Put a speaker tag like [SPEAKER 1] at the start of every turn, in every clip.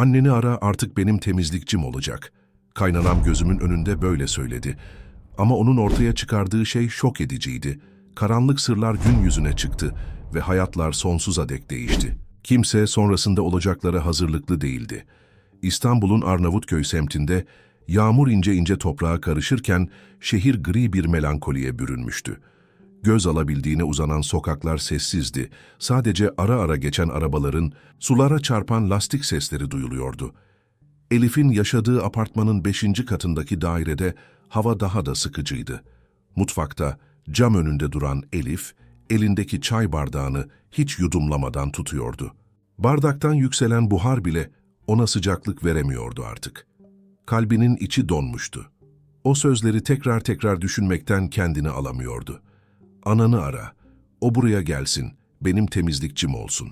[SPEAKER 1] Anneni ara artık benim temizlikçim olacak. Kaynanam gözümün önünde böyle söyledi. Ama onun ortaya çıkardığı şey şok ediciydi. Karanlık sırlar gün yüzüne çıktı ve hayatlar sonsuza dek değişti. Kimse sonrasında olacaklara hazırlıklı değildi. İstanbul'un Arnavutköy semtinde yağmur ince ince toprağa karışırken şehir gri bir melankoliye bürünmüştü. Göz alabildiğine uzanan sokaklar sessizdi. Sadece ara ara geçen arabaların, sulara çarpan lastik sesleri duyuluyordu. Elif'in yaşadığı apartmanın beşinci katındaki dairede hava daha da sıkıcıydı. Mutfakta cam önünde duran Elif, elindeki çay bardağını hiç yudumlamadan tutuyordu. Bardaktan yükselen buhar bile ona sıcaklık veremiyordu artık. Kalbinin içi donmuştu. O sözleri tekrar tekrar düşünmekten kendini alamıyordu. Ananı ara, o buraya gelsin, benim temizlikçim olsun.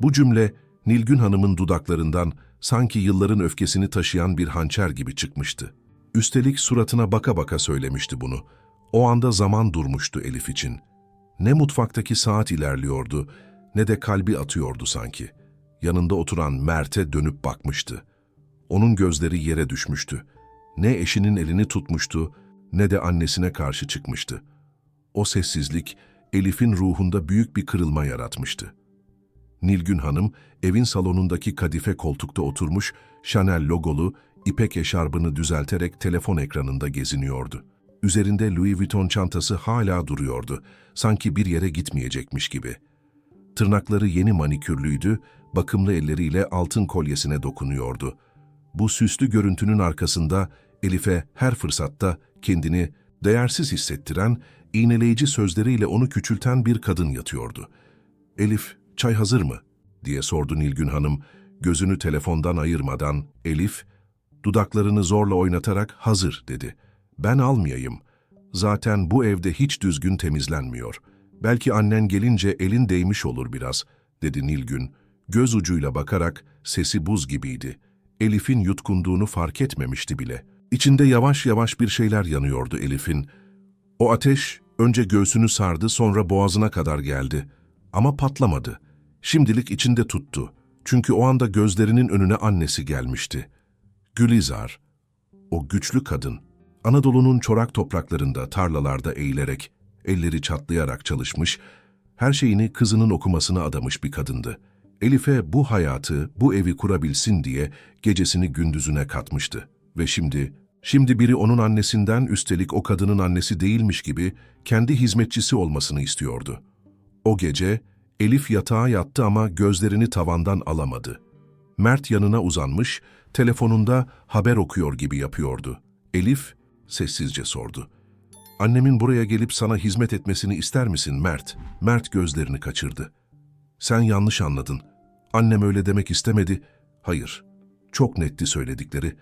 [SPEAKER 1] Bu cümle Nilgün Hanım'ın dudaklarından sanki yılların öfkesini taşıyan bir hançer gibi çıkmıştı. Üstelik suratına baka baka söylemişti bunu. O anda zaman durmuştu Elif için. Ne mutfaktaki saat ilerliyordu, ne de kalbi atıyordu sanki. Yanında oturan Mert'e dönüp bakmıştı. Onun gözleri yere düşmüştü. Ne eşinin elini tutmuştu, ne de annesine karşı çıkmıştı. O sessizlik, Elif'in ruhunda büyük bir kırılma yaratmıştı. Nilgün Hanım, evin salonundaki kadife koltukta oturmuş, Chanel logolu, ipek eşarbını düzelterek telefon ekranında geziniyordu. Üzerinde Louis Vuitton çantası hala duruyordu, sanki bir yere gitmeyecekmiş gibi. Tırnakları yeni manikürlüydü, bakımlı elleriyle altın kolyesine dokunuyordu. Bu süslü görüntünün arkasında Elif'e her fırsatta kendini değersiz hissettiren, iğneleyici sözleriyle onu küçülten bir kadın yatıyordu. Elif, çay hazır mı? diye sordu Nilgün Hanım, gözünü telefondan ayırmadan. Elif, dudaklarını zorla oynatarak hazır dedi. Ben almayayım. Zaten bu evde hiç düzgün temizlenmiyor. Belki annen gelince elin değmiş olur biraz, dedi Nilgün. Göz ucuyla bakarak sesi buz gibiydi. Elif'in yutkunduğunu fark etmemişti bile. İçinde yavaş yavaş bir şeyler yanıyordu Elif'in. O ateş önce göğsünü sardı sonra boğazına kadar geldi. Ama patlamadı. Şimdilik içinde tuttu. Çünkü o anda gözlerinin önüne annesi gelmişti. Gülizar, o güçlü kadın, Anadolu'nun çorak topraklarında, tarlalarda eğilerek, elleri çatlayarak çalışmış, her şeyini kızının okumasına adamış bir kadındı. Elif'e bu hayatı, bu evi kurabilsin diye gecesini gündüzüne katmıştı. Ve şimdi, şimdi biri onun annesinden üstelik o kadının annesi değilmiş gibi kendi hizmetçisi olmasını istiyordu. O gece Elif yatağa yattı ama gözlerini tavandan alamadı. Mert yanına uzanmış, telefonunda haber okuyor gibi yapıyordu. Elif sessizce sordu. Annemin buraya gelip sana hizmet etmesini ister misin Mert? Mert gözlerini kaçırdı. Sen yanlış anladın. Annem öyle demek istemedi. Hayır. Çok netti söyledikleri.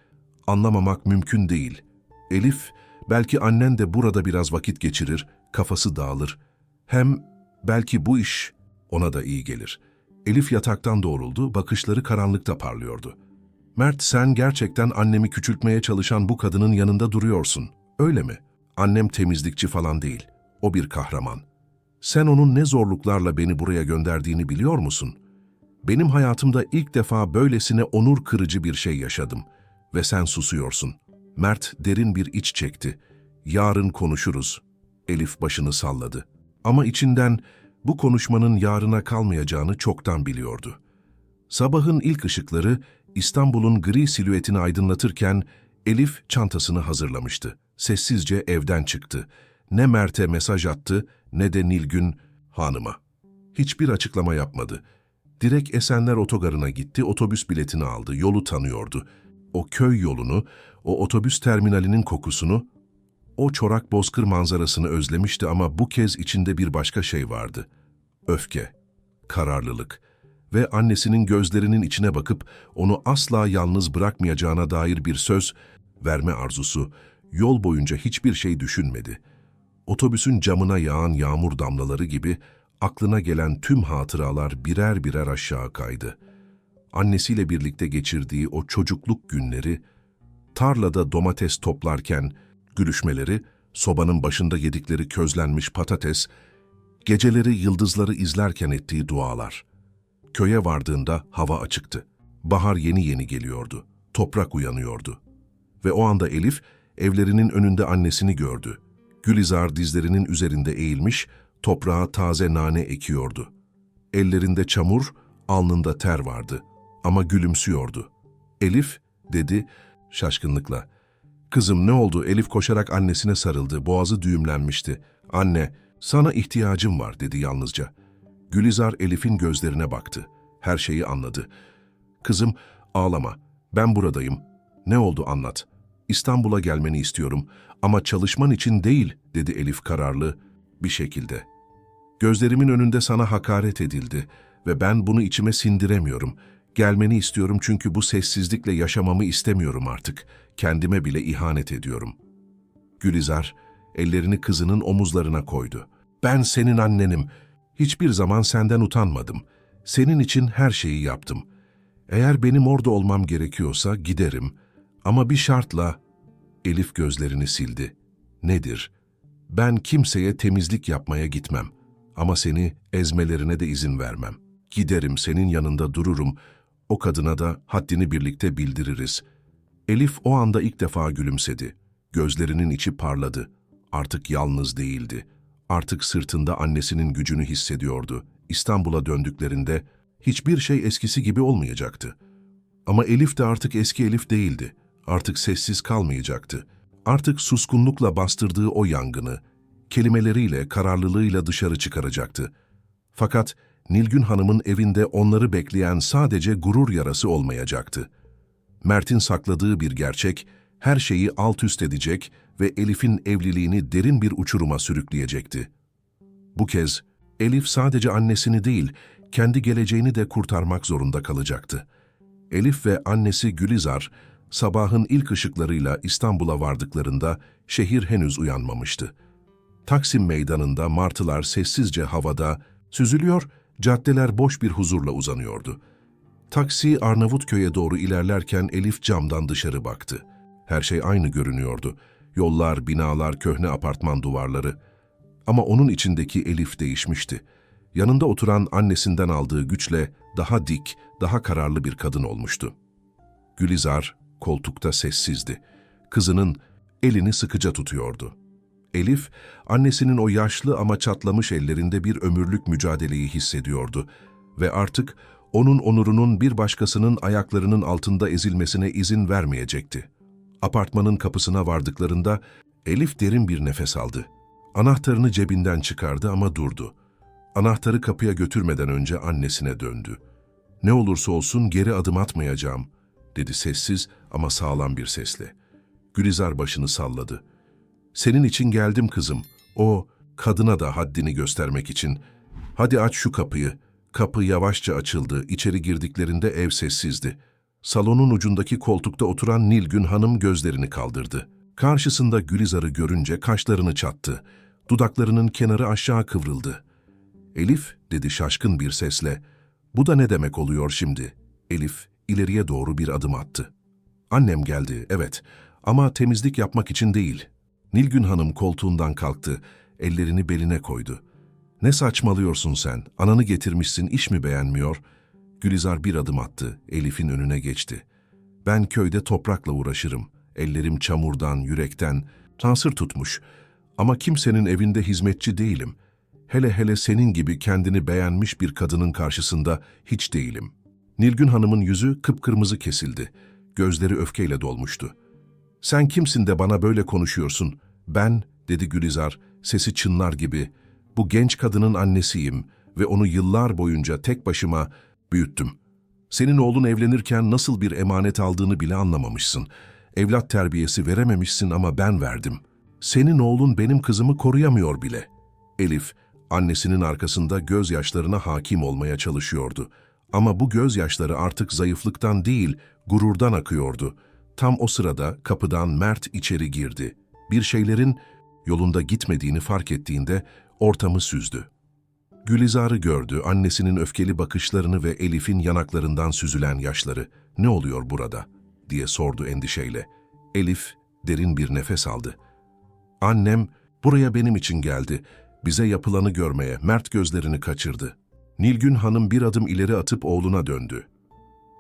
[SPEAKER 1] Anlamamak mümkün değil. Elif, belki annen de burada biraz vakit geçirir, kafası dağılır. Hem belki bu iş ona da iyi gelir. Elif yataktan doğruldu, bakışları karanlıkta parlıyordu. Mert sen gerçekten annemi küçültmeye çalışan bu kadının yanında duruyorsun. Öyle mi? Annem temizlikçi falan değil. O bir kahraman. Sen onun ne zorluklarla beni buraya gönderdiğini biliyor musun? Benim hayatımda ilk defa böylesine onur kırıcı bir şey yaşadım. Ve sen susuyorsun. Mert derin bir iç çekti. Yarın konuşuruz. Elif başını salladı. Ama içinden bu konuşmanın yarına kalmayacağını çoktan biliyordu. Sabahın ilk ışıkları İstanbul'un gri silüetini aydınlatırken Elif çantasını hazırlamıştı. Sessizce evden çıktı. Ne Mert'e mesaj attı ne de Nilgün hanıma. Hiçbir açıklama yapmadı. Direkt Esenler Otogarı'na gitti, otobüs biletini aldı, yolu tanıyordu. O köy yolunu, o otobüs terminalinin kokusunu, o çorak bozkır manzarasını özlemişti ama bu kez içinde bir başka şey vardı. Öfke, kararlılık ve annesinin gözlerinin içine bakıp onu asla yalnız bırakmayacağına dair bir söz verme arzusu yol boyunca hiçbir şey düşünmedi. Otobüsün camına yağan yağmur damlaları gibi aklına gelen tüm hatıralar birer birer aşağı kaydı. Annesiyle birlikte geçirdiği o çocukluk günleri, tarlada domates toplarken gülüşmeleri, sobanın başında yedikleri közlenmiş patates, geceleri yıldızları izlerken ettiği dualar. Köye vardığında hava açıktı. Bahar yeni yeni geliyordu. Toprak uyanıyordu. Ve o anda Elif evlerinin önünde annesini gördü. Gülizar dizlerinin üzerinde eğilmiş, toprağa taze nane ekiyordu. Ellerinde çamur, alnında ter vardı. Ama gülümsüyordu. Elif, dedi şaşkınlıkla. Kızım ne oldu? Elif koşarak annesine sarıldı. Boğazı düğümlenmişti. Anne, sana ihtiyacım var dedi yalnızca. Gülizar Elif'in gözlerine baktı. Her şeyi anladı. Kızım, ağlama. Ben buradayım. Ne oldu anlat. İstanbul'a gelmeni istiyorum ama çalışman için değil, dedi Elif kararlı bir şekilde. Gözlerimin önünde sana hakaret edildi ve ben bunu içime sindiremiyorum. Gelmeni istiyorum çünkü bu sessizlikle yaşamamı istemiyorum artık. Kendime bile ihanet ediyorum. Gülizar, ellerini kızının omuzlarına koydu. Ben senin annenim. Hiçbir zaman senden utanmadım. Senin için her şeyi yaptım. Eğer benim orada olmam gerekiyorsa giderim. Ama bir şartla... Elif gözlerini sildi. Nedir? Ben kimseye temizlik yapmaya gitmem. Ama seni ezmelerine de izin vermem. Giderim, senin yanında dururum. O kadına da haddini birlikte bildiririz. Elif o anda ilk defa gülümsedi. Gözlerinin içi parladı. Artık yalnız değildi. Artık sırtında annesinin gücünü hissediyordu. İstanbul'a döndüklerinde hiçbir şey eskisi gibi olmayacaktı. Ama Elif de artık eski Elif değildi. Artık sessiz kalmayacaktı. Artık suskunlukla bastırdığı o yangını, kelimeleriyle, kararlılığıyla dışarı çıkaracaktı. Fakat Nilgün Hanım'ın evinde onları bekleyen sadece gurur yarası olmayacaktı. Mert'in sakladığı bir gerçek, her şeyi alt üst edecek ve Elif'in evliliğini derin bir uçuruma sürükleyecekti. Bu kez Elif sadece annesini değil, kendi geleceğini de kurtarmak zorunda kalacaktı. Elif ve annesi Gülizar, sabahın ilk ışıklarıyla İstanbul'a vardıklarında şehir henüz uyanmamıştı. Taksim meydanında martılar sessizce havada süzülüyor, caddeler boş bir huzurla uzanıyordu. Taksi Arnavutköy'e doğru ilerlerken Elif camdan dışarı baktı. Her şey aynı görünüyordu. Yollar, binalar, köhne apartman duvarları. Ama onun içindeki Elif değişmişti. Yanında oturan annesinden aldığı güçle daha dik, daha kararlı bir kadın olmuştu. Gülizar koltukta sessizdi. Kızının elini sıkıca tutuyordu. Elif, annesinin o yaşlı ama çatlamış ellerinde bir ömürlük mücadeleyi hissediyordu ve artık onun onurunun bir başkasının ayaklarının altında ezilmesine izin vermeyecekti. Apartmanın kapısına vardıklarında Elif derin bir nefes aldı. Anahtarını cebinden çıkardı ama durdu. Anahtarı kapıya götürmeden önce annesine döndü. Ne olursa olsun geri adım atmayacağım, dedi sessiz ama sağlam bir sesle. Gülizar başını salladı. Senin için geldim kızım. O, kadına da haddini göstermek için. Hadi aç şu kapıyı. Kapı yavaşça açıldı. İçeri girdiklerinde ev sessizdi. Salonun ucundaki koltukta oturan Nilgün Hanım gözlerini kaldırdı. Karşısında Gülizar'ı görünce kaşlarını çattı. Dudaklarının kenarı aşağı kıvrıldı. Elif, dedi şaşkın bir sesle. Bu da ne demek oluyor şimdi? Elif, ileriye doğru bir adım attı. Annem geldi, evet. Ama temizlik yapmak için değil. Nilgün Hanım koltuğundan kalktı, ellerini beline koydu. Ne saçmalıyorsun sen, ananı getirmişsin, iş mi beğenmiyor? Gülizar bir adım attı, Elif'in önüne geçti. Ben köyde toprakla uğraşırım. Ellerim çamurdan, yürekten, tansır tutmuş. Ama kimsenin evinde hizmetçi değilim. Hele hele senin gibi kendini beğenmiş bir kadının karşısında hiç değilim. Nilgün Hanım'ın yüzü kıpkırmızı kesildi. Gözleri öfkeyle dolmuştu. Sen kimsin de bana böyle konuşuyorsun? Ben, dedi Gülizar, sesi çınlar gibi. Bu genç kadının annesiyim ve onu yıllar boyunca tek başıma büyüttüm. Senin oğlun evlenirken nasıl bir emanet aldığını bile anlamamışsın. Evlat terbiyesi verememişsin ama ben verdim. Senin oğlun benim kızımı koruyamıyor bile. Elif, annesinin arkasında gözyaşlarına hakim olmaya çalışıyordu. Ama bu gözyaşları artık zayıflıktan değil, gururdan akıyordu. Tam o sırada kapıdan Mert içeri girdi. Bir şeylerin yolunda gitmediğini fark ettiğinde ortamı süzdü. Gülizar'ı gördü, annesinin öfkeli bakışlarını ve Elif'in yanaklarından süzülen yaşları. Ne oluyor burada? diye sordu endişeyle. Elif derin bir nefes aldı. Annem buraya benim için geldi. Bize yapılanı görmeye Mert gözlerini kaçırdı. Nilgün Hanım bir adım ileri atıp oğluna döndü.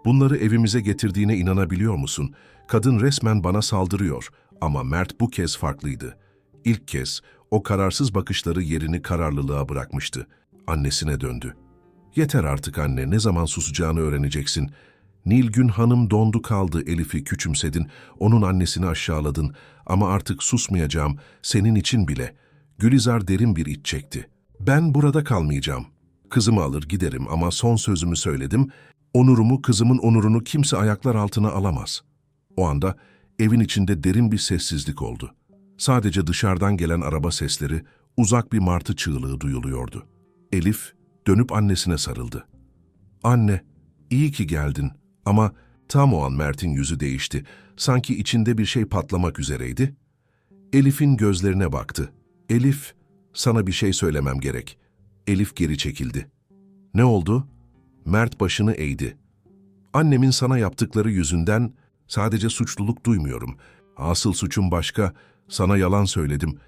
[SPEAKER 1] Bunları evimize getirdiğine inanabiliyor musun? Kadın resmen bana saldırıyor. Ama Mert bu kez farklıydı. İlk kez o kararsız bakışları yerini kararlılığa bırakmıştı. Annesine döndü. Yeter artık anne, ne zaman susacağını öğreneceksin. Nilgün Hanım dondu kaldı, Elif'i küçümsedin, onun annesini aşağıladın. Ama artık susmayacağım, senin için bile. Gülizar derin bir iç çekti. Ben burada kalmayacağım. Kızımı alır giderim ama son sözümü söyledim. Onurumu, kızımın onurunu kimse ayaklar altına alamaz. O anda evin içinde derin bir sessizlik oldu. Sadece dışarıdan gelen araba sesleri, uzak bir martı çığlığı duyuluyordu. Elif dönüp annesine sarıldı. Anne, iyi ki geldin ama tam o an Mert'in yüzü değişti. Sanki içinde bir şey patlamak üzereydi. Elif'in gözlerine baktı. Elif, sana bir şey söylemem gerek. Elif geri çekildi. Ne oldu? Mert başını eğdi. Annemin sana yaptıkları yüzünden sadece suçluluk duymuyorum. Asıl suçum başka. Sana yalan söyledim.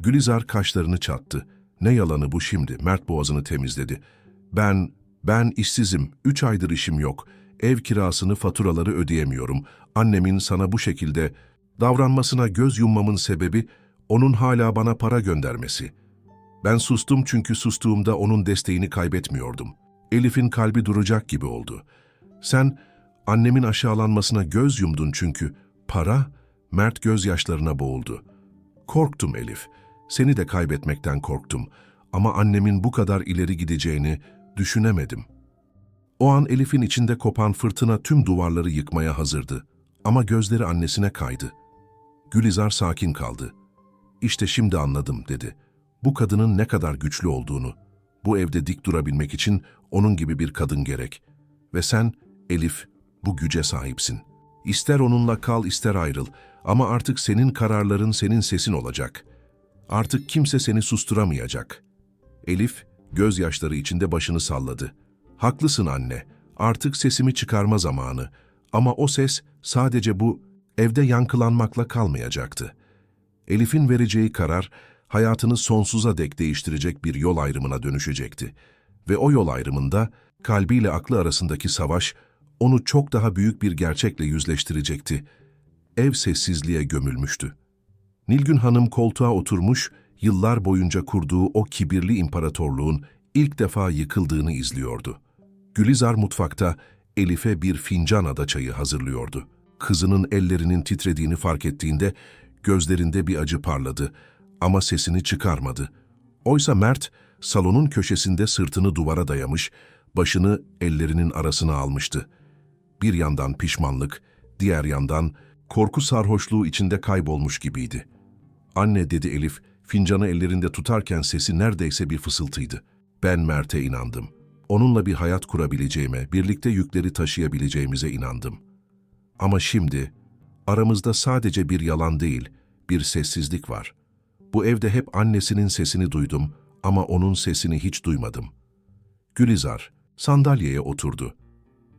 [SPEAKER 1] Gülizar kaşlarını çattı. Ne yalanı bu şimdi? Mert boğazını temizledi. Ben, ben işsizim. Üç aydır işim yok. Ev kirasını, faturaları ödeyemiyorum. Annemin sana bu şekilde davranmasına göz yummamın sebebi onun hala bana para göndermesi. Ben sustum çünkü sustuğumda onun desteğini kaybetmiyordum. Elif'in kalbi duracak gibi oldu. Sen annemin aşağılanmasına göz yumdun çünkü para, Mert gözyaşlarına boğuldu. Korktum Elif. Seni de kaybetmekten korktum. Ama annemin bu kadar ileri gideceğini düşünemedim. O an Elif'in içinde kopan fırtına tüm duvarları yıkmaya hazırdı. Ama gözleri annesine kaydı. Gülizar sakin kaldı. İşte şimdi anladım dedi. Bu kadının ne kadar güçlü olduğunu. Bu evde dik durabilmek için onun gibi bir kadın gerek. Ve sen, Elif, bu güce sahipsin. İster onunla kal ister ayrıl ama artık senin kararların senin sesin olacak. Artık kimse seni susturamayacak. Elif, gözyaşları içinde başını salladı. Haklısın anne, artık sesimi çıkarma zamanı. Ama o ses sadece bu evde yankılanmakla kalmayacaktı. Elif'in vereceği karar, hayatını sonsuza dek değiştirecek bir yol ayrımına dönüşecekti. Ve o yol ayrımında, kalbiyle aklı arasındaki savaş, onu çok daha büyük bir gerçekle yüzleştirecekti. Ev sessizliğe gömülmüştü. Nilgün Hanım koltuğa oturmuş, yıllar boyunca kurduğu o kibirli imparatorluğun ilk defa yıkıldığını izliyordu. Gülizar mutfakta Elif'e bir fincan ada çayı hazırlıyordu. Kızının ellerinin titrediğini fark ettiğinde gözlerinde bir acı parladı ama sesini çıkarmadı. Oysa Mert salonun köşesinde sırtını duvara dayamış, başını ellerinin arasına almıştı. Bir yandan pişmanlık, diğer yandan korku sarhoşluğu içinde kaybolmuş gibiydi. Anne dedi Elif, fincanı ellerinde tutarken sesi neredeyse bir fısıltıydı. Ben Mert'e inandım. Onunla bir hayat kurabileceğime, birlikte yükleri taşıyabileceğimize inandım. Ama şimdi aramızda sadece bir yalan değil, bir sessizlik var. Bu evde hep annesinin sesini duydum ama onun sesini hiç duymadım. Gülizar sandalyeye oturdu.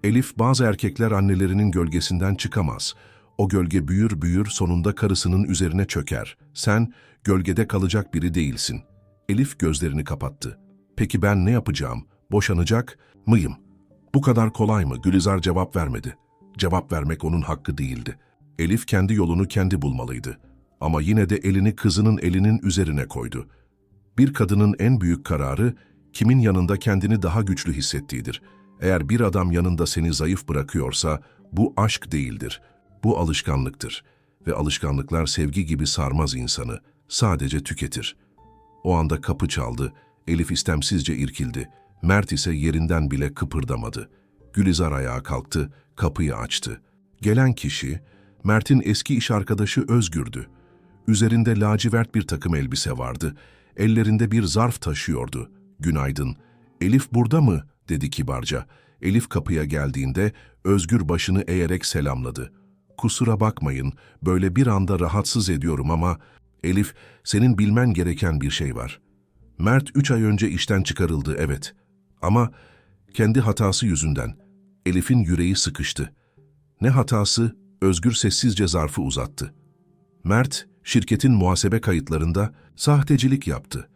[SPEAKER 1] Elif bazı erkekler annelerinin gölgesinden çıkamaz. O gölge büyür büyür sonunda karısının üzerine çöker. Sen gölgede kalacak biri değilsin. Elif gözlerini kapattı. Peki ben ne yapacağım? Boşanacak mıyım? Bu kadar kolay mı? Gülizar cevap vermedi. Cevap vermek onun hakkı değildi. Elif kendi yolunu kendi bulmalıydı. Ama yine de elini kızının elinin üzerine koydu. Bir kadının en büyük kararı, kimin yanında kendini daha güçlü hissettiğidir. Eğer bir adam yanında seni zayıf bırakıyorsa, bu aşk değildir. Bu alışkanlıktır. Ve alışkanlıklar sevgi gibi sarmaz insanı, sadece tüketir. O anda kapı çaldı, Elif istemsizce irkildi. Mert ise yerinden bile kıpırdamadı. Gülizar ayağa kalktı, kapıyı açtı. Gelen kişi, Mert'in eski iş arkadaşı Özgür'dü. Üzerinde lacivert bir takım elbise vardı. Ellerinde bir zarf taşıyordu. Günaydın. Elif burada mı? dedi kibarca. Elif kapıya geldiğinde Özgür başını eğerek selamladı. Kusura bakmayın, böyle bir anda rahatsız ediyorum ama Elif, senin bilmen gereken bir şey var. Mert üç ay önce işten çıkarıldı, evet. Ama kendi hatası yüzünden. Elif'in yüreği sıkıştı. Ne hatası? Özgür sessizce zarfı uzattı. Mert, şirketin muhasebe kayıtlarında sahtecilik yaptı.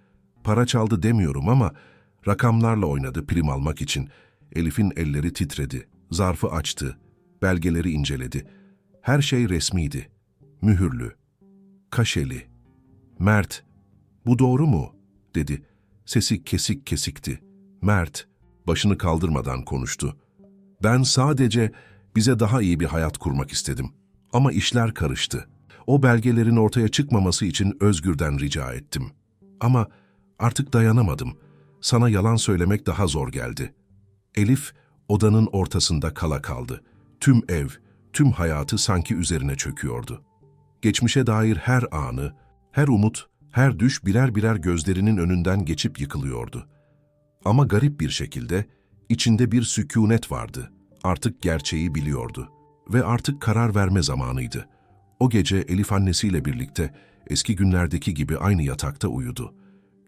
[SPEAKER 1] Para çaldı demiyorum ama rakamlarla oynadı prim almak için. Elif'in elleri titredi. Zarfı açtı. Belgeleri inceledi. Her şey resmiydi. Mühürlü. Kaşeli. Mert, bu doğru mu? dedi. Sesi kesik kesikti. Mert, başını kaldırmadan konuştu. Ben sadece bize daha iyi bir hayat kurmak istedim. Ama işler karıştı. O belgelerin ortaya çıkmaması için Özgür'den rica ettim. Ama artık dayanamadım. Sana yalan söylemek daha zor geldi. Elif odanın ortasında kala kaldı. Tüm ev, tüm hayatı sanki üzerine çöküyordu. Geçmişe dair her anı, her umut, her düş birer birer gözlerinin önünden geçip yıkılıyordu. Ama garip bir şekilde içinde bir sükunet vardı. Artık gerçeği biliyordu ve artık karar verme zamanıydı. O gece Elif annesiyle birlikte eski günlerdeki gibi aynı yatakta uyudu.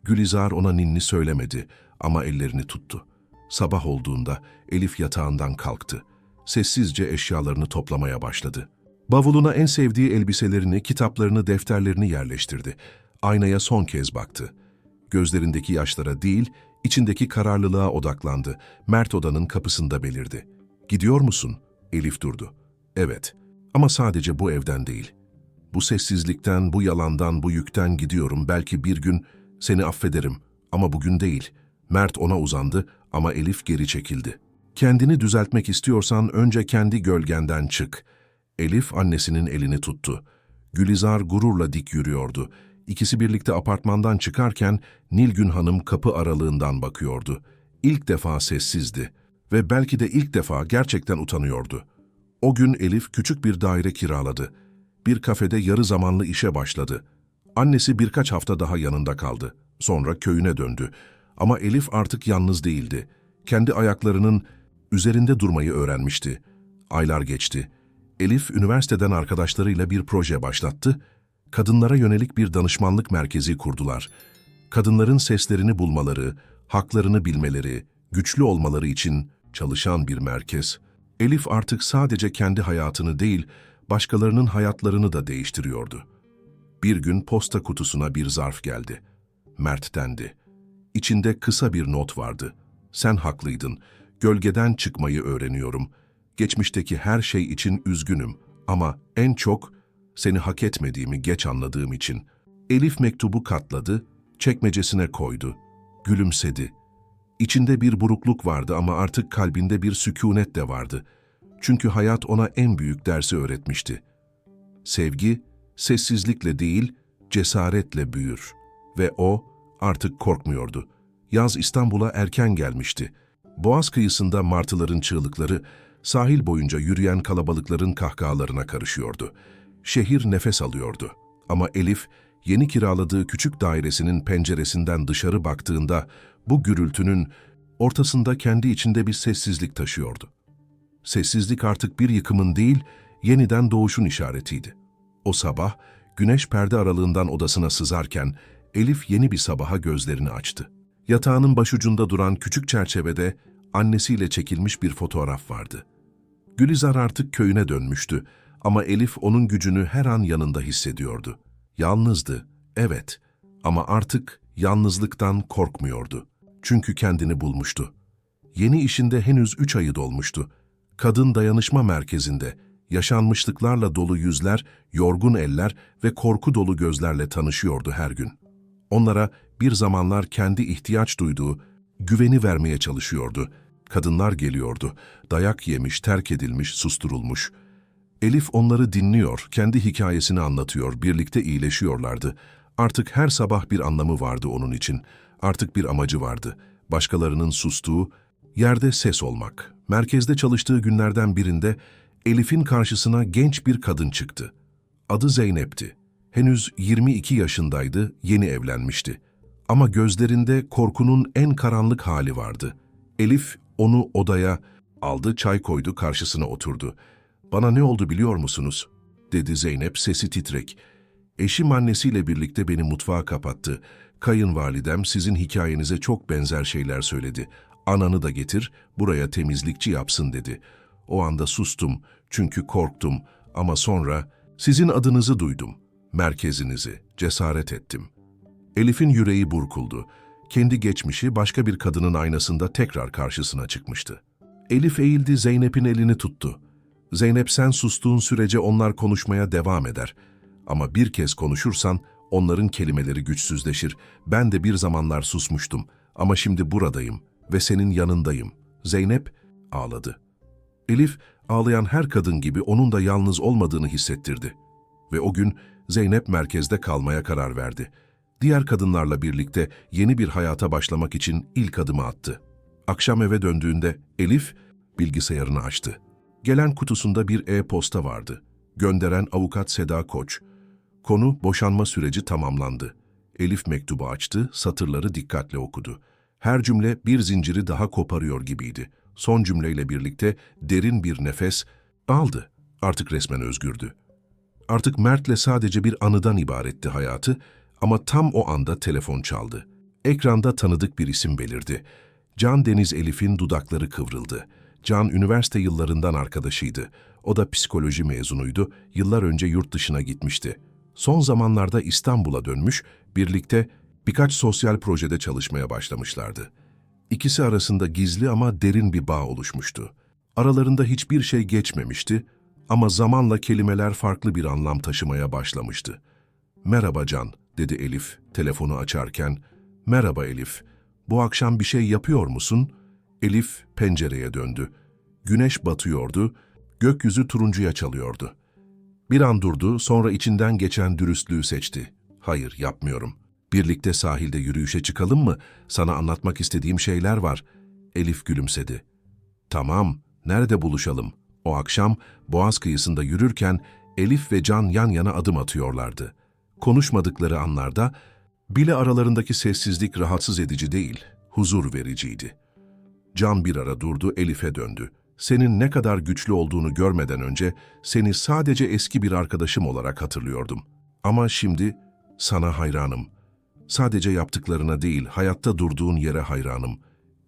[SPEAKER 1] Gülizar ona ninni söylemedi ama ellerini tuttu. Sabah olduğunda Elif yatağından kalktı. Sessizce eşyalarını toplamaya başladı. Bavuluna en sevdiği elbiselerini, kitaplarını, defterlerini yerleştirdi. Aynaya son kez baktı. Gözlerindeki yaşlara değil, içindeki kararlılığa odaklandı. Mert odanın kapısında belirdi. Gidiyor musun? Elif durdu. Evet. Ama sadece bu evden değil. Bu sessizlikten, bu yalandan, bu yükten gidiyorum. Belki bir gün seni affederim ama bugün değil. Mert ona uzandı ama Elif geri çekildi. Kendini düzeltmek istiyorsan önce kendi gölgenden çık. Elif annesinin elini tuttu. Gülizar gururla dik yürüyordu. İkisi birlikte apartmandan çıkarken Nilgün Hanım kapı aralığından bakıyordu. İlk defa sessizdi ve belki de ilk defa gerçekten utanıyordu. O gün Elif küçük bir daire kiraladı. Bir kafede yarı zamanlı işe başladı. Annesi birkaç hafta daha yanında kaldı. Sonra köyüne döndü. Ama Elif artık yalnız değildi. Kendi ayaklarının üzerinde durmayı öğrenmişti. Aylar geçti. Elif üniversiteden arkadaşlarıyla bir proje başlattı. Kadınlara yönelik bir danışmanlık merkezi kurdular. Kadınların seslerini bulmaları, haklarını bilmeleri, güçlü olmaları için çalışan bir merkez. Elif artık sadece kendi hayatını değil, başkalarının hayatlarını da değiştiriyordu. Bir gün posta kutusuna bir zarf geldi. Mert dendi. İçinde kısa bir not vardı. Sen haklıydın. Gölgeden çıkmayı öğreniyorum. Geçmişteki her şey için üzgünüm ama en çok seni hak etmediğimi geç anladığım için. Elif mektubu katladı, çekmecesine koydu. Gülümsedi. İçinde bir burukluk vardı ama artık kalbinde bir sükunet de vardı. Çünkü hayat ona en büyük dersi öğretmişti. Sevgi, sessizlikle değil, cesaretle büyür. Ve o artık korkmuyordu. Yaz İstanbul'a erken gelmişti. Boğaz kıyısında martıların çığlıkları, sahil boyunca yürüyen kalabalıkların kahkahalarına karışıyordu. Şehir nefes alıyordu. Ama Elif, yeni kiraladığı küçük dairesinin penceresinden dışarı baktığında bu gürültünün ortasında kendi içinde bir sessizlik taşıyordu. Sessizlik artık bir yıkımın değil, yeniden doğuşun işaretiydi. O sabah, güneş perde aralığından odasına sızarken Elif yeni bir sabaha gözlerini açtı. Yatağının başucunda duran küçük çerçevede annesiyle çekilmiş bir fotoğraf vardı. Gülizar artık köyüne dönmüştü ama Elif onun gücünü her an yanında hissediyordu. Yalnızdı, evet ama artık yalnızlıktan korkmuyordu. Çünkü kendini bulmuştu. Yeni işinde henüz üç ayı dolmuştu. Kadın dayanışma merkezinde, yaşanmışlıklarla dolu yüzler, yorgun eller ve korku dolu gözlerle tanışıyordu her gün. Onlara bir zamanlar kendi ihtiyaç duyduğu güveni vermeye çalışıyordu. Kadınlar geliyordu, dayak yemiş, terk edilmiş, susturulmuş. Elif onları dinliyor, kendi hikayesini anlatıyor, birlikte iyileşiyorlardı. Artık her sabah bir anlamı vardı onun için. Artık bir amacı vardı. Başkalarının sustuğu, yerde ses olmak. Merkezde çalıştığı günlerden birinde Elif'in karşısına genç bir kadın çıktı. Adı Zeynep'ti. Henüz 22 yaşındaydı, yeni evlenmişti. Ama gözlerinde korkunun en karanlık hali vardı. Elif onu odaya aldı, çay koydu, karşısına oturdu. ''Bana ne oldu biliyor musunuz?'' dedi Zeynep sesi titrek. Eşim annesiyle birlikte beni mutfağa kapattı. Kayınvalidem sizin hikayenize çok benzer şeyler söyledi. Ananı da getir, buraya temizlikçi yapsın dedi. O anda sustum çünkü korktum ama sonra sizin adınızı duydum. Merkezinizi, cesaret ettim. Elif'in yüreği burkuldu. Kendi geçmişi başka bir kadının aynasında tekrar karşısına çıkmıştı. Elif eğildi Zeynep'in elini tuttu. Zeynep sen sustuğun sürece onlar konuşmaya devam eder. Ama bir kez konuşursan onların kelimeleri güçsüzleşir. Ben de bir zamanlar susmuştum ama şimdi buradayım ve senin yanındayım. Zeynep ağladı. Elif ağlayan her kadın gibi onun da yalnız olmadığını hissettirdi. Ve o gün Zeynep merkezde kalmaya karar verdi. Diğer kadınlarla birlikte yeni bir hayata başlamak için ilk adımı attı. Akşam eve döndüğünde Elif bilgisayarını açtı. Gelen kutusunda bir e-posta vardı. Gönderen avukat Seda Koç. Konu boşanma süreci tamamlandı. Elif mektubu açtı, satırları dikkatle okudu. Her cümle bir zinciri daha koparıyor gibiydi. Son cümleyle birlikte derin bir nefes aldı. Artık resmen özgürdü. Artık Mert'le sadece bir anıdan ibaretti hayatı ama tam o anda telefon çaldı. Ekranda tanıdık bir isim belirdi. Can Deniz Elif'in dudakları kıvrıldı. Can üniversite yıllarından arkadaşıydı. O da psikoloji mezunuydu, yıllar önce yurt dışına gitmişti. Son zamanlarda İstanbul'a dönmüş, birlikte birkaç sosyal projede çalışmaya başlamışlardı. İkisi arasında gizli ama derin bir bağ oluşmuştu. Aralarında hiçbir şey geçmemişti ama zamanla kelimeler farklı bir anlam taşımaya başlamıştı. Merhaba Can, dedi Elif telefonu açarken. Merhaba Elif, bu akşam bir şey yapıyor musun? Elif pencereye döndü. Güneş batıyordu, gökyüzü turuncuya çalıyordu. Bir an durdu, sonra içinden geçen dürüstlüğü seçti. Hayır, yapmıyorum. Birlikte sahilde yürüyüşe çıkalım mı? Sana anlatmak istediğim şeyler var. Elif gülümsedi. Tamam, nerede buluşalım? O akşam Boğaz kıyısında yürürken Elif ve Can yan yana adım atıyorlardı. Konuşmadıkları anlarda bile aralarındaki sessizlik rahatsız edici değil, huzur vericiydi. Can bir ara durdu, Elif'e döndü. Senin ne kadar güçlü olduğunu görmeden önce seni sadece eski bir arkadaşım olarak hatırlıyordum. Ama şimdi sana hayranım. Sadece yaptıklarına değil, hayatta durduğun yere hayranım.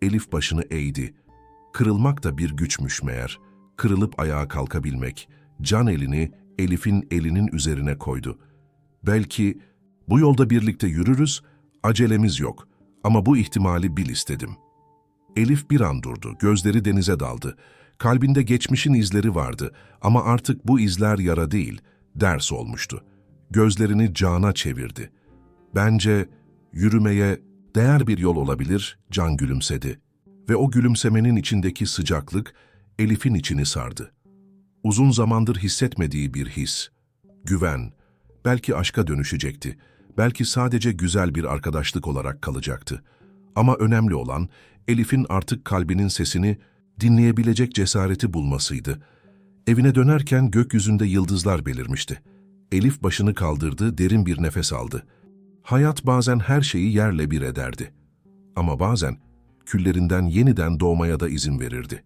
[SPEAKER 1] Elif başını eğdi. Kırılmak da bir güçmüş meğer. Kırılıp ayağa kalkabilmek. Can elini Elif'in elinin üzerine koydu. Belki bu yolda birlikte yürürüz, acelemiz yok. Ama bu ihtimali bil istedim. Elif bir an durdu, gözleri denize daldı. Kalbinde geçmişin izleri vardı ama artık bu izler yara değil, ders olmuştu. Gözlerini Can'a çevirdi. Bence yürümeye değer bir yol olabilir, Can gülümsedi. Ve o gülümsemenin içindeki sıcaklık Elif'in içini sardı. Uzun zamandır hissetmediği bir his, güven, belki aşka dönüşecekti, belki sadece güzel bir arkadaşlık olarak kalacaktı. Ama önemli olan Elif'in artık kalbinin sesini dinleyebilecek cesareti bulmasıydı. Evine dönerken gökyüzünde yıldızlar belirmişti. Elif başını kaldırdı, derin bir nefes aldı. Hayat bazen her şeyi yerle bir ederdi. Ama bazen küllerinden yeniden doğmaya da izin verirdi.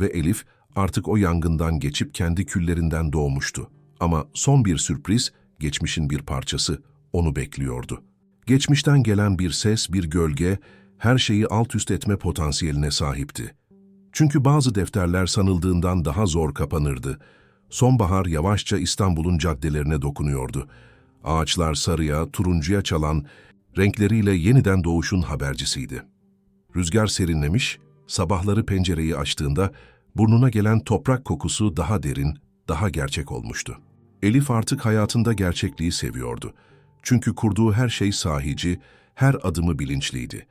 [SPEAKER 1] Ve Elif artık o yangından geçip kendi küllerinden doğmuştu. Ama son bir sürpriz, geçmişin bir parçası, onu bekliyordu. Geçmişten gelen bir ses, bir gölge, her şeyi alt üst etme potansiyeline sahipti. Çünkü bazı defterler sanıldığından daha zor kapanırdı. Sonbahar yavaşça İstanbul'un caddelerine dokunuyordu. Ağaçlar sarıya, turuncuya çalan, renkleriyle yeniden doğuşun habercisiydi. Rüzgar serinlemiş, sabahları pencereyi açtığında burnuna gelen toprak kokusu daha derin, daha gerçek olmuştu. Elif artık hayatında gerçekliği seviyordu. Çünkü kurduğu her şey sahici, her adımı bilinçliydi.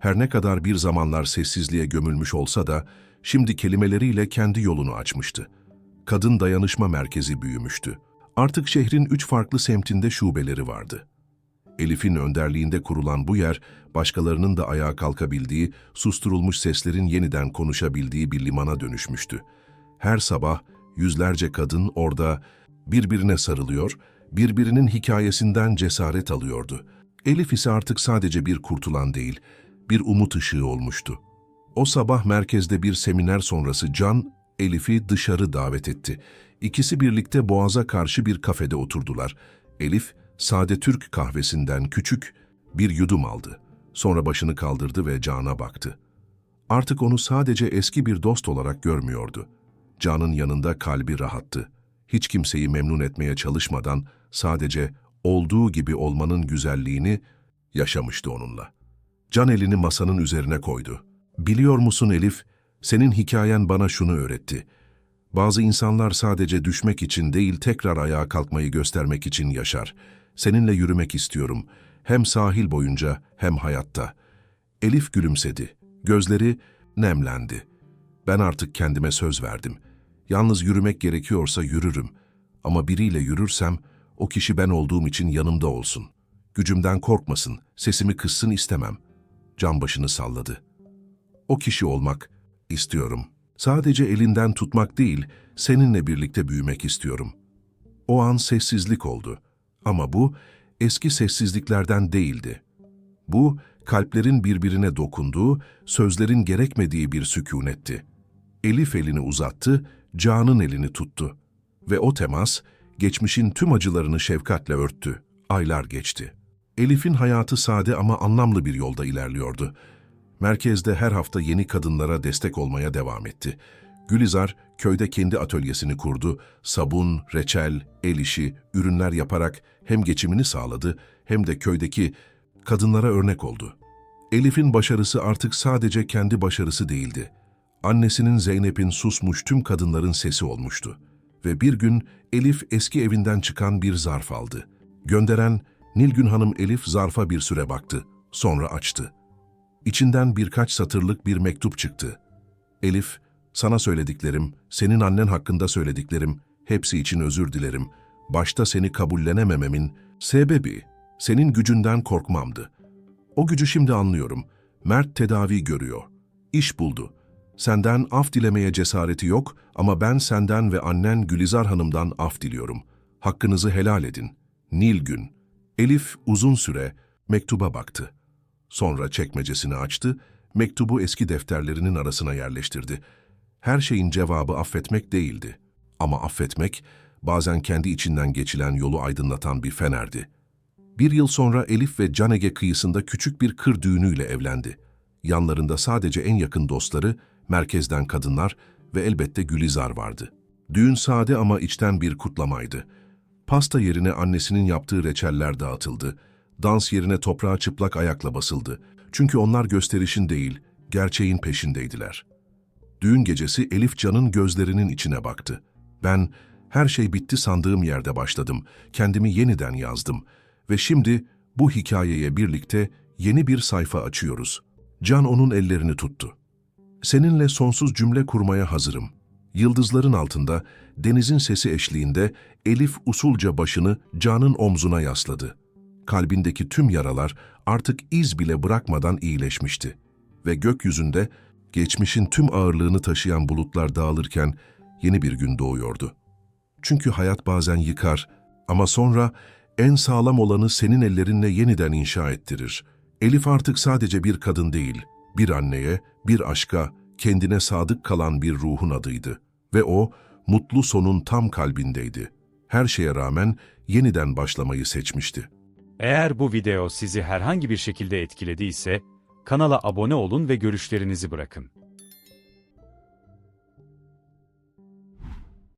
[SPEAKER 1] Her ne kadar bir zamanlar sessizliğe gömülmüş olsa da, şimdi kelimeleriyle kendi yolunu açmıştı. Kadın Dayanışma Merkezi büyümüştü. Artık şehrin üç farklı semtinde şubeleri vardı. Elif'in önderliğinde kurulan bu yer, başkalarının da ayağa kalkabildiği, susturulmuş seslerin yeniden konuşabildiği bir limana dönüşmüştü. Her sabah yüzlerce kadın orada birbirine sarılıyor, birbirinin hikayesinden cesaret alıyordu. Elif ise artık sadece bir kurtulan değil, bir umut ışığı olmuştu. O sabah merkezde bir seminer sonrası Can, Elif'i dışarı davet etti. İkisi birlikte Boğaz'a karşı bir kafede oturdular. Elif, sade Türk kahvesinden küçük bir yudum aldı. Sonra başını kaldırdı ve Can'a baktı. Artık onu sadece eski bir dost olarak görmüyordu. Can'ın yanında kalbi rahattı. Hiç kimseyi memnun etmeye çalışmadan sadece olduğu gibi olmanın güzelliğini yaşamıştı onunla. Can elini masanın üzerine koydu. Biliyor musun Elif, Senin hikayen bana şunu öğretti. Bazı insanlar sadece düşmek için değil tekrar ayağa kalkmayı göstermek için yaşar. Seninle yürümek istiyorum. Hem sahil boyunca hem hayatta. Elif gülümsedi. Gözleri nemlendi. Ben artık kendime söz verdim. Yalnız yürümek gerekiyorsa yürürüm. Ama biriyle yürürsem o kişi ben olduğum için yanımda olsun. Gücümden korkmasın, sesimi kıssın istemem. Can başını salladı. O kişi olmak istiyorum. Sadece elinden tutmak değil, seninle birlikte büyümek istiyorum. O an sessizlik oldu. Ama bu eski sessizliklerden değildi. Bu kalplerin birbirine dokunduğu, sözlerin gerekmediği bir sükunetti. Elif elini uzattı, Can'ın elini tuttu. Ve o temas, geçmişin tüm acılarını şefkatle örttü. Aylar geçti. Elif'in hayatı sade ama anlamlı bir yolda ilerliyordu. Merkezde her hafta yeni kadınlara destek olmaya devam etti. Gülizar köyde kendi atölyesini kurdu, sabun, reçel, el işi, ürünler yaparak hem geçimini sağladı hem de köydeki kadınlara örnek oldu. Elif'in başarısı artık sadece kendi başarısı değildi. Annesinin Zeynep'in susmuş tüm kadınların sesi olmuştu. Ve bir gün Elif eski evinden çıkan bir zarf aldı. Gönderen Nilgün Hanım Elif zarfa bir süre baktı, sonra açtı. İçinden birkaç satırlık bir mektup çıktı. Elif, sana söylediklerim, senin annen hakkında söylediklerim, hepsi için özür dilerim. Başta seni kabullenemememin sebebi, senin gücünden korkmamdı. O gücü şimdi anlıyorum. Mert tedavi görüyor. İş buldu. Senden af dilemeye cesareti yok ama ben senden ve annen Gülizar Hanım'dan af diliyorum. Hakkınızı helal edin. Nilgün. Elif uzun süre mektuba baktı. Sonra çekmecesini açtı, mektubu eski defterlerinin arasına yerleştirdi. Her şeyin cevabı affetmek değildi. Ama affetmek, bazen kendi içinden geçilen yolu aydınlatan bir fenerdi. Bir yıl sonra Elif ve Canege kıyısında küçük bir kır düğünüyle evlendi. Yanlarında sadece en yakın dostları, merkezden kadınlar ve elbette Gülizar vardı. Düğün sade ama içten bir kutlamaydı. Pasta yerine annesinin yaptığı reçeller dağıtıldı. Dans yerine toprağa çıplak ayakla basıldı. Çünkü onlar gösterişin değil, gerçeğin peşindeydiler. Düğün gecesi Elif Can'ın gözlerinin içine baktı. Ben her şey bitti sandığım yerde başladım. Kendimi yeniden yazdım. Ve şimdi bu hikayeye birlikte yeni bir sayfa açıyoruz. Can onun ellerini tuttu. Seninle sonsuz cümle kurmaya hazırım. Yıldızların altında, denizin sesi eşliğinde Elif usulca başını Can'ın omzuna yasladı. Kalbindeki tüm yaralar artık iz bile bırakmadan iyileşmişti. Ve gökyüzünde geçmişin tüm ağırlığını taşıyan bulutlar dağılırken yeni bir gün doğuyordu. Çünkü hayat bazen yıkar ama sonra en sağlam olanı senin ellerinle yeniden inşa ettirir. Elif artık sadece bir kadın değil, bir anneye, bir aşka, kendine sadık kalan bir ruhun adıydı. Ve o, mutlu sonun tam kalbindeydi. Her şeye rağmen yeniden başlamayı seçmişti.
[SPEAKER 2] Eğer bu video sizi herhangi bir şekilde etkilediyse, kanala abone olun ve görüşlerinizi bırakın.